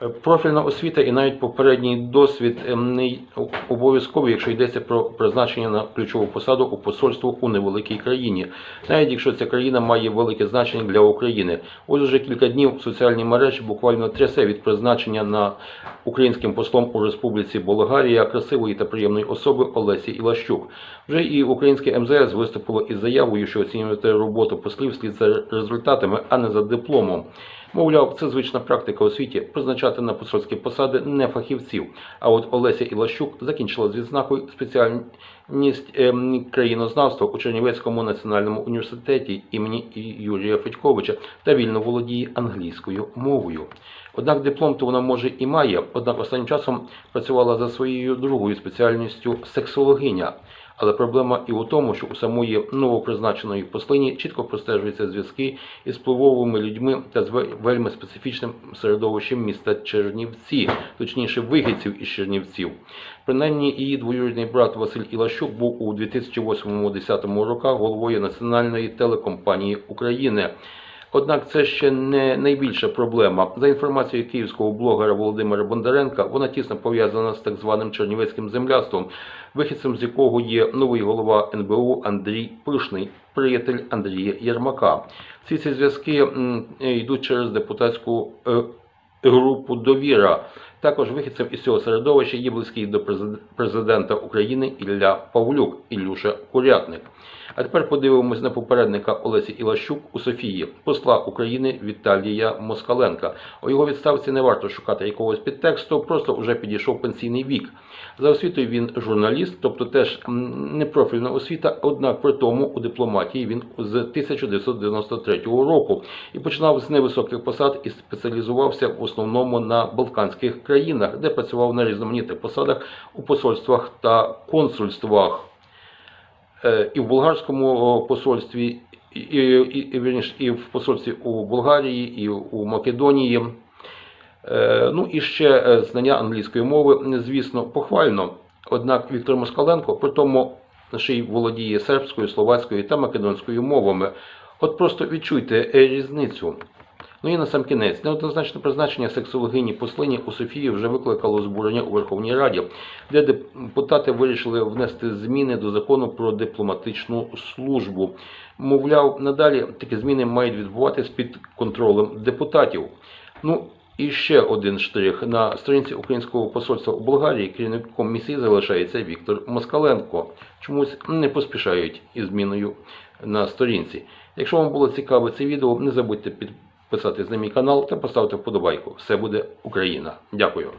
Профільна освіта і навіть попередній досвід ем, не обов'язковий, якщо йдеться про призначення на ключову посаду у посольство у невеликій країні, навіть якщо ця країна має велике значення для України. Ось уже кілька днів соціальні мережі буквально трясе від призначення на українським послом у Республіці Болгарія красивої та приємної особи Олесі Ілащук. Вже і українське МЗС виступило із заявою, що оцінювати роботу послів слід за результатами, а не за дипломом. Мовляв, це звична практика у світі призначати на посольські посади не фахівців. А от Олеся Ілащук закінчила з відзнакою спеціальність ем, країнознавства у Чернівецькому національному університеті імені Юрія Федьковича та вільно володіє англійською мовою. Однак диплом то вона може і має, однак останнім часом працювала за своєю другою спеціальністю сексологиня. Але проблема і у тому, що у самої новопризначеної послині чітко простежуються зв'язки із впливовими людьми та з вельми специфічним середовищем міста Чернівці, точніше вихідців із Чернівців. Принаймні, її двоюрідний брат Василь Ілащук був у 2008-2010 роках головою Національної телекомпанії України. Однак це ще не найбільша проблема. За інформацією київського блогера Володимира Бондаренка, вона тісно пов'язана з так званим чернівецьким земляством, вихідцем з якого є новий голова НБУ Андрій Пишний, приятель Андрія Єрмака. Всі ці зв'язки йдуть через депутатську е, групу Довіра. Також вихідцем із цього середовища є близький до президента України Ілля Павлюк, Ілюша Курятник. А тепер подивимось на попередника Олесі Ілащук у Софії, посла України Віталія Москаленка. У його відставці не варто шукати якогось підтексту, просто вже підійшов пенсійний вік. За освітою він журналіст, тобто теж м, не профільна освіта, однак при тому у дипломатії він з 1993 року і починав з невисоких посад і спеціалізувався в основному на Балканських країнах, де працював на різноманітних посадах у посольствах та консульствах. Е, і в болгарському посольстві, і, і, і, і в посольстві у Болгарії, і у Македонії. Е, Ну і ще е, знання англійської мови, звісно, похвально. Однак Віктор Москаленко при тому ще й володіє сербською, словацькою та македонською мовами. От просто відчуйте різницю. Ну і на сам кінець, неоднозначне призначення сексологині послині у Софії вже викликало збурення у Верховній Раді, де депутати вирішили внести зміни до закону про дипломатичну службу. Мовляв, надалі такі зміни мають відбуватись під контролем депутатів. Ну і ще один штрих. На сторінці українського посольства у Болгарії керівником місії залишається Віктор Москаленко. Чомусь не поспішають із зміною на сторінці. Якщо вам було цікаве це відео, не забудьте підписатись на мій канал та поставити вподобайку. Все буде Україна. Дякую.